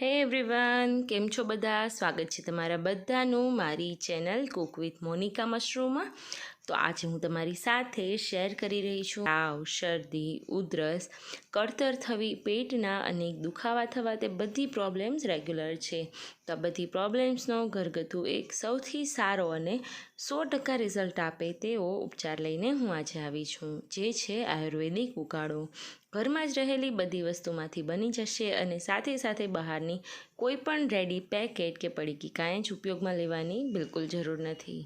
હે એવરીવન કેમ છો બધા? સ્વાગત છે તમારા બધાનું મારી ચેનલ કુક વિથ મોનિકા મશરૂમમાં તો આજે હું તમારી સાથે શેર કરી રહી છું. તાવ, શરદી, ઉધરસ કળતર થવી, પેટના અને દુખાવા થવા તે બધી પ્રોબ્લેમ્સ રેગ્યુલર છે. તો આ બધી પ્રોબ્લેમ્સનો ઘરગથ્થુ એક સૌથી સારો અને સો ટકા રિઝલ્ટ આપે તેવો ઉપચાર લઈને હું આજે આવી છું, જે છે આયુર્વેદિક ઉકાળો ઘરમાં જ રહેલી બધી વસ્તુમાંથી બની જશે અને સાથે સાથે બહારની કોઈ પણ રેડી પેકેટ કે પડીકી કાંઈ જ ઉપયોગમાં લેવાની બિલકુલ જરૂર નથી.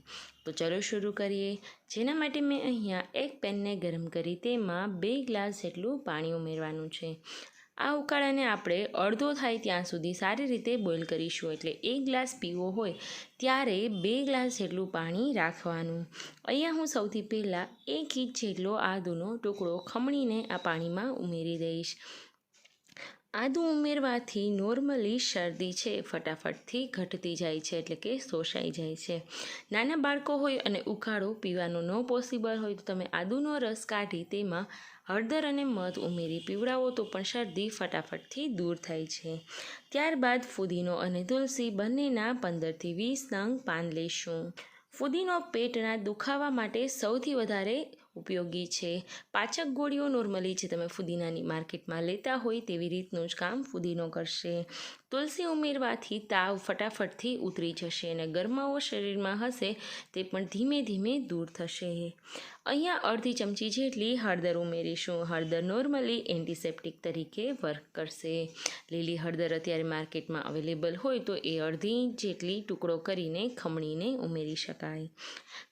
તો ચલો શરૂ કરીએ. જેના માટે મેં અહીંયા એક પેનને ગરમ કરી તેમાં બે ગ્લાસ જેટલું પાણી ઉમેરવાનું છે. આ ઉકાળાને આપણે અડધો થાય ત્યાં સુધી સારી રીતે બોઇલ કરીશું. એટલે એક ગ્લાસ પીવો હોય ત્યારે બે ગ્લાસ જેટલું પાણી રાખવાનું. અહીંયા હું સૌથી પહેલાં એક ઇંચ જેટલો આદુનો ટુકડો ખમણીને આ પાણીમાં ઉમેરી દઈશ. આદું ઉમેરવાથી નોર્મલી શરદી છે, ફટાફટથી ઘટતી જાય છે, એટલે કે શોષાઈ જાય છે. નાના બાળકો હોય અને ઉકાળો પીવાનો ન પોસિબલ હોય તો તમે આદુનો રસ કાઢી તેમાં હળદર અને મધ ઉમેરી પીવડાવો તો પણ શરદી ફટાફટથી દૂર થાય છે. ત્યારબાદ ફુદીનો અને તુલસી બંનેના પંદરથી વીસ નંગ પાન લઈશું ફુદીનો પેટના દુખાવા માટે સૌથી વધારે ઉપયોગી છે. પાચક ગોળીઓ નોર્મલી જે તમે ફુદીનાની માર્કેટમાં લેતા હોય તેવી રીતનું જ કામ ફુદીનો કરશે. તુલસી ઉમેરવાથી તાવ ફટાફટથી ઉતરી જશે અને ગરમાવો શરીરમાં હશે તે પણ ધીમે ધીમે દૂર થશે. અહીંયા અડધી ચમચી જેટલી હળદર ઉમેરીશું. હળદર નોર્મલી એન્ટિસેપ્ટિક તરીકે વર્ક કરશે. લીલી હળદર અત્યારે માર્કેટમાં અવેલેબલ હોય તો એ અડધી જેટલી ટુકડો કરીને ખમણીને ઉમેરી શકાય.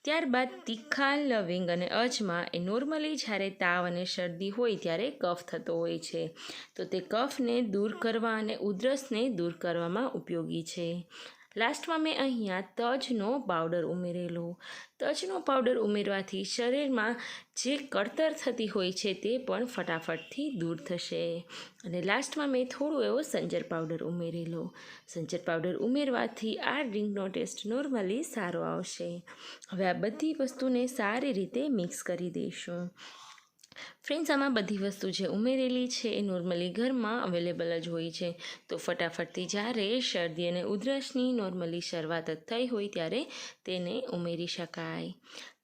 ત્યારબાદ તીખા લવિંગ અને અજમા એ નોર્મલી જ્યારે તાવ અને શરદી હોય ત્યારે કફ થતો હોય છે. તો તે કફને દૂર કરવા અને ઉધરસને દૂર કરવામાં ઉપયોગી છે. લાસ્ટમાં મેં અહીંયા તજનો પાવડર ઉમેરેલો. તજનો પાવડર ઉમેરવાથી શરીરમાં જે કળતર થતી હોય છે તે પણ ફટાફટથી દૂર થશે. અને લાસ્ટમાં મેં થોડું એવો સંજર પાવડર ઉમેરેલો. સંજર પાવડર ઉમેરવાથી આ ડ્રિંકનો ટેસ્ટ નોર્મલી સારો આવશે. હવે આ બધી વસ્તુને સારી રીતે મિક્સ કરી દઈશું. ફ્રેન્ડ્સ આમાં બધી વસ્તુ જે ઉમેરેલી છે એ નોર્મલી ઘરમાં અવેલેબલ જ હોય છે. તો ફટાફટથી જ્યારે શરદી અને ઉધરસની નોર્મલી શરૂઆત થઈ હોય ત્યારે તેને ઉમેરી શકાય.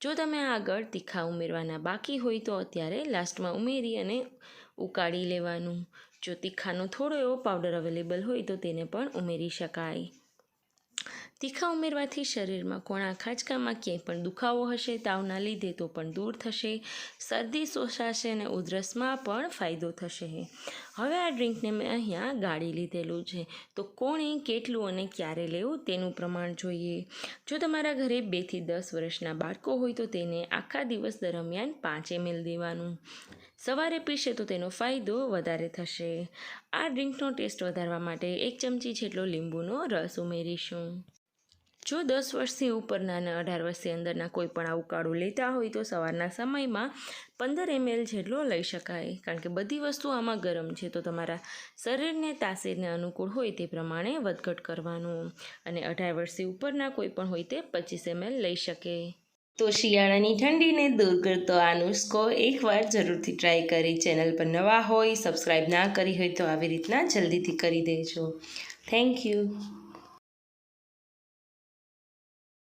જો તમે આગળ તીખા ઉમેરવાના બાકી હોય તો અત્યારે લાસ્ટમાં ઉમેરી અને ઉકાળી લેવાનું. જો તીખાનો થોડો એવો પાવડર અવેલેબલ હોય તો તેને પણ ઉમેરી શકાય. તીખા ઉમેરવાથી શરીરમાં કોણા ખાંચકામાં ક્યાંય પણ દુખાવો હશે, તાવના લીધે તો પણ દૂર થશે, શરદી, શોષાશે અને ઉધરસમાં પણ ફાયદો થશે. હવે આ ડ્રિંકને મેં અહીંયા ગાળી લીધેલું છે. તો કોણે, કેટલું અને ક્યારે લેવું તેનું પ્રમાણ જોઈએ. જો તમારા ઘરે બેથી દસ વર્ષના બાળકો હોય તો તેને આખા દિવસ દરમિયાન પાંચ એમએલ દેવાનું. સવારે પીશે તો તેનો ફાયદો વધારે થશે. આ ડ્રિંકનો ટેસ્ટ વધારવા માટે એક ચમચી જેટલો લીંબુનો રસ ઉમેરીશું. જો દસ વર્ષથી ઉપરના અને અઢાર વર્ષથી અંદરના કોઈ પણ આ ઉકાળો લેતા હોય તો સવારના સમયમાં પંદર એમએલ જેટલો લઈ શકાય. કારણ કે બધી વસ્તુ આમાં ગરમ છે તો તમારા શરીરને તાસીરને અનુકૂળ હોય તે પ્રમાણે વધઘટ કરવાનું. અને અઢાર વર્ષથી ઉપરના કોઈ પણ હોય તે પચીસ એમએલ લઈ શકે. તો શિયાળાની ઠંડીને દૂર કરતો આ નુસ્ખો એકવાર જરૂરથી ટ્રાય કરી ચેનલ પર નવા હોય સબસ્ક્રાઈબ ના કરી હોય તો આવી રીતના જલ્દીથી કરી દેજો. Thank you.